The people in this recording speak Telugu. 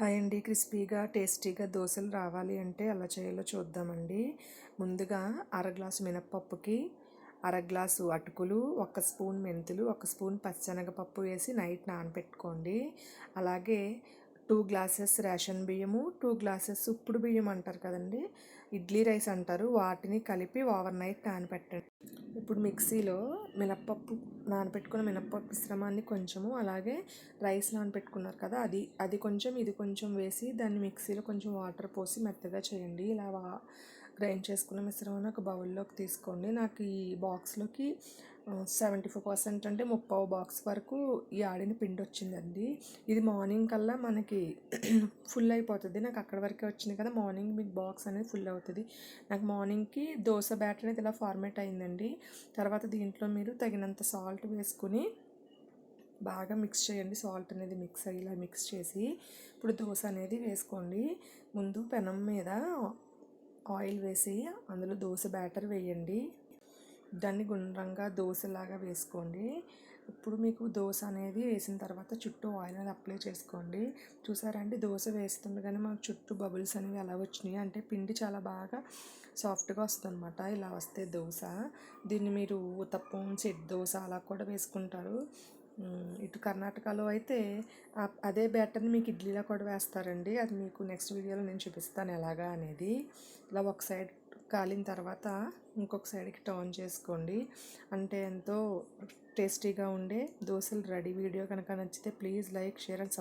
హాయ్ అండి క్రిస్పీగా టేస్టీగా దోశలు రావాలి అంటే ఎలా చేయాలో చూద్దామండి. ముందుగా అర గ్లాసు మినప్పప్పుకి అర గ్లాసు అటుకులు ఒక స్పూన్ మెంతులు ఒక స్పూన్ పచ్చనగపప్పు వేసి నైట్ నానబెట్టుకోండి అలాగే టూ గ్లాసెస్ రేషన్ బియ్యము టూ గ్లాసెస్ ఉప్పుడు బియ్యం అంటారు కదండి. ఇడ్లీ రైస్ అంటారు. వాటిని కలిపి ఓవర్ నైట్ నానబెట్టండి ఇప్పుడు మిక్సీలో మినప్పప్పు నానబెట్టుకున్న మినప్పప్పు మిశ్రమాన్ని కొంచెము అలాగే రైస్ నానబెట్టుకున్నారు కదా అది అది కొంచెం ఇది కొంచెం వేసి దాన్ని మిక్సీలో కొంచెం వాటర్ పోసి మెత్తగా చేయండి. ఇలా గ్రైండ్ చేసుకున్న మిశ్రమాన్ని ఒక బౌల్లోకి తీసుకోండి. నాకు ఈ బాక్స్లోకి సెవెంటీ ఫైవ్ పర్సెంట్ అంటే ముప్పై బాక్స్ వరకు ఈ ఆడిన పిండి వచ్చిందండి ఇది మార్నింగ్ కల్లా మనకి ఫుల్ అయిపోతుంది. నాకు అక్కడ వరకే వచ్చింది కదా మార్నింగ్ మీకు బాక్స్ అనేది ఫుల్ అవుతుంది. నాకు మార్నింగ్కి దోశ బ్యాటర్ అనేది ఇలా ఫార్మేట్ అయిందండి. తర్వాత దీంట్లో మీరు తగినంత సాల్ట్ వేసుకుని బాగా మిక్స్ చేయండి. సాల్ట్ అనేది మిక్స్ అయ్యేలా మిక్స్ చేసి ఇప్పుడు దోశ అనేది వేసుకోండి. ముందు పెనం మీద ఆయిల్ వేసి అందులో దోశ బ్యాటర్ వేయండి. దాన్ని గుండ్రంగా దోశలాగా వేసుకోండి. ఇప్పుడు మీకు దోశ అనేది వేసిన తర్వాత చుట్టూ ఆయిల్ అనేది అప్లై చేసుకోండి. చూసారండి దోశ వేస్తుండగానే మాకు చుట్టూ బబుల్స్ అనేవి ఎలా వచ్చినాయి. అంటే పిండి చాలా బాగా సాఫ్ట్గా వస్తుందన్నమాట. ఇలా వస్తే దోశ. దీన్ని మీరు ఉతప్పం సెట్ దోశ అలా కూడా వేసుకుంటారు. ఇటు కర్ణాటకలో అయితే అదే బ్యాటర్ని మీకు ఇడ్లీలో కూడా వేస్తారండి. అది మీకు నెక్స్ట్ వీడియోలో నేను చూపిస్తాను ఎలాగా అనేది. ఇలా ఒక సైడ్ కాలిన తర్వాత ఇంకొక సైడ్కి టర్న్ చేసుకోండి. అంటే ఎంతో టేస్టీగా ఉండే దోశలు రెడీ. వీడియో కనుక నచ్చితే please like share and subscribe